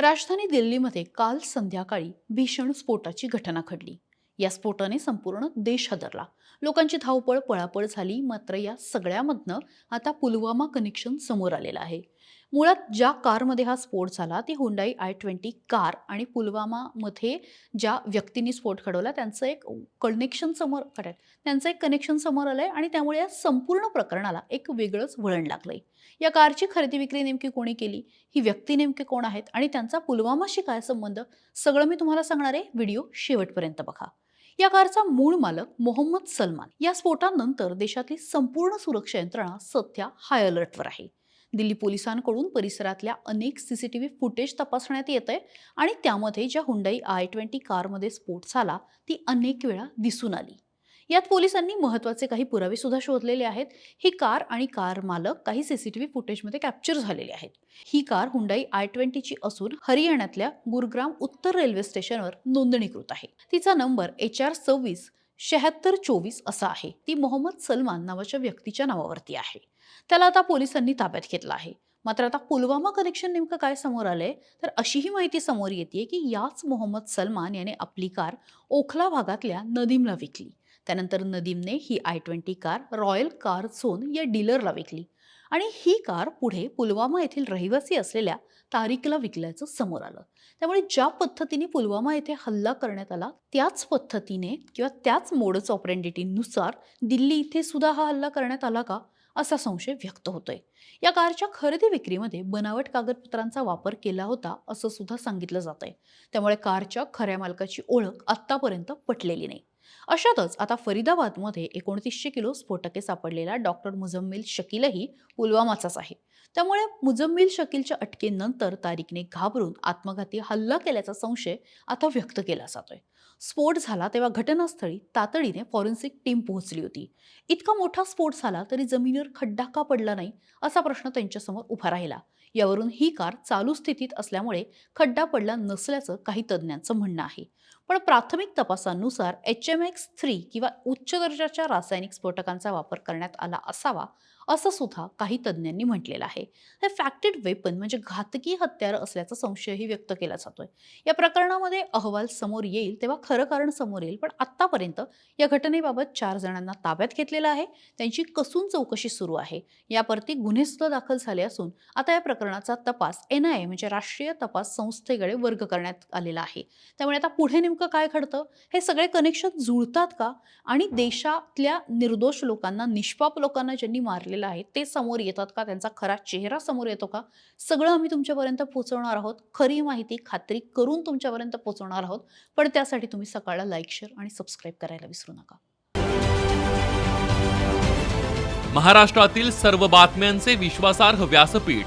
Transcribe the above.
राजधानी दिल्लीमध्ये काल संध्याकाळी भीषण स्फोटाची घटना घडली. या स्फोटाने संपूर्ण देश हादरला. लोकांची धावपळ पळापळ झाली मात्र या सगळ्यामधनं आता पुलवामा कनेक्शन समोर आलेलं आहे. मुळात ज्या कारमध्ये हा स्फोट झाला ती हुंडाई आय ट्वेंटी कार आणि पुलवामामध्ये ज्या व्यक्तींनी स्फोट घडवला त्यांचं एक कनेक्शन समोर करेक्ट त्यांचं एक कनेक्शन समोर आलंय आणि त्यामुळे या संपूर्ण प्रकरणाला एक वेगळंच वळण लागलंय. या कारची खरेदी विक्री नेमकी कोणी केली? ही व्यक्ती नेमके कोण आहेत? आणि त्यांचा पुलवामाशी काय संबंध? सगळं मी तुम्हाला सांगणार आहे. व्हिडिओ शेवटपर्यंत बघा. या कारचा मूळ मालक मोहम्मद सलमान. या स्फोटानंतर देशातली संपूर्ण सुरक्षा यंत्रणा सध्या हाय अलर्टवर आहे. दिल्ली पोलिसांकडून परिसरातल्या अनेक सीसीटीव्ही फुटेज तपासण्यात येत आहे आणि त्यामध्ये ज्या हुंडाई आय ट्वेंटी कारमध्ये स्फोट झाला ती अनेक वेळा दिसून आली. यात पोलिसांनी महत्त्वाचे काही पुरावे सुद्धा शोधलेले आहेत. ही कार आणि कार मालक काही सीसीटीव्ही फुटेजमध्ये कॅप्चर झालेले आहेत. ही कार हुंडाई आय ट्वेंटीची असून हरियाणातल्या गुरुग्राम उत्तर रेल्वे स्टेशनवर नोंदणीकृत आहे. तिचा नंबर एच आर सव्वीस शहात्तर चोवीस असा आहे. ती मोहम्मद सलमान नावाच्या व्यक्तीच्या नावावरती आहे. त्याला आता पोलिसांनी ताब्यात घेतलं आहे. मात्र आता पुलवामा कनेक्शन नेमकं काय समोर आलंय? तर अशीही माहिती समोर येते की याच मोहम्मद सलमान याने आपली कार ओखला भागातल्या नदीमला विकली. त्यानंतर नदीमने ही I twenty car royal car zone या डीलरला विकली. आणि ही कार पुढे पुलवामा येथील रहिवासी असलेल्या तारिकला विकल्याचं समोर आलं. त्यामुळे ज्या पद्धतीने पुलवामा येथे हल्ला करण्यात आला त्याच पद्धतीने किंवा त्याच मोडच ऑपरेंडिटीनुसार दिल्ली इथे सुद्धा हा हल्ला करण्यात आला का असा संशय व्यक्त होतोय. या कारच्या खरेदी विक्रीमध्ये बनावट कागदपत्रांचा वापर केला होता असं सुद्धा सांगितलं जात आहे त्यामुळे कारच्या खऱ्या मालकाची ओळख आत्तापर्यंत पटलेली नाही. अशातच आता फरीदाबादमध्ये एकोणतीसशे किलो स्फोटके सापडलेला डॉक्टर मुजम्मिल शकीलही पुलवामाचाच आहे. त्यामुळे मुजम्मिल शकीलच्या अटकेनंतर तारिकने घाबरून आत्मघाती हल्ला केल्याचा संशय आता व्यक्त केला जातोय. स्फोट झाला तेव्हा घटनास्थळी तातडीने फॉरेन्सिक टीम पोहोचली होती. इतका मोठा स्फोट झाला तरी जमिनीवर खड्डा का पडला नाही असा प्रश्न त्यांच्यासमोर उभा राहिला. यावरून ही कार चालू स्थितीत असल्यामुळे खड्डा पडला नसल्याचं काही तज्ज्ञांचं म्हणणं आहे. पण प्राथमिक तपासानुसार एच एम एक्स थ्री किंवा उच्च दर्जाच्या रासायनिक स्फोटकांचा वापर करण्यात आला असावा असं सुद्धा काही तज्ज्ञांनी म्हटलेलं आहे. हे फॅक्टेड वेपन म्हणजे घातकी हत्यार असल्याचा संशयही व्यक्त केला जातोय. या प्रकरणामध्ये अहवाल समोर येईल तेव्हा खरं कारण समोर येईल पण आत्तापर्यंत या घटनेबाबत चार जणांना ताब्यात घेतलेलं आहे. त्यांची कसून चौकशी सुरू आहे. यावरती गुन्हे सुद्धा दाखल झाले असून आता या प्रकरणाचा तपास एन आय ए म्हणजे राष्ट्रीय तपास संस्थेकडे वर्ग करण्यात आलेला आहे. त्यामुळे आता पुढे नेमकं काय घडतं? हे सगळे कनेक्शन जुळतात का? आणि देशातल्या निर्दोष लोकांना निष्पाप लोकांना ज्यांनी मारलेलं आहे ते समोर येतात का? त्यांचा खरा चेहरा समोर येतो का? सगळं आम्ही तुमच्यापर्यंत पोहोचवणार आहोत. खरी माहिती खात्री करून तुमच्यापर्यंत पोहोचवणार आहोत. पण त्यासाठी तुम्ही सकाळला लाईक शेअर आणि सबस्क्राईब करायला विसरू नका. महाराष्ट्रातील सर्व बातम्यांचे विश्वासार्ह व्यासपीठ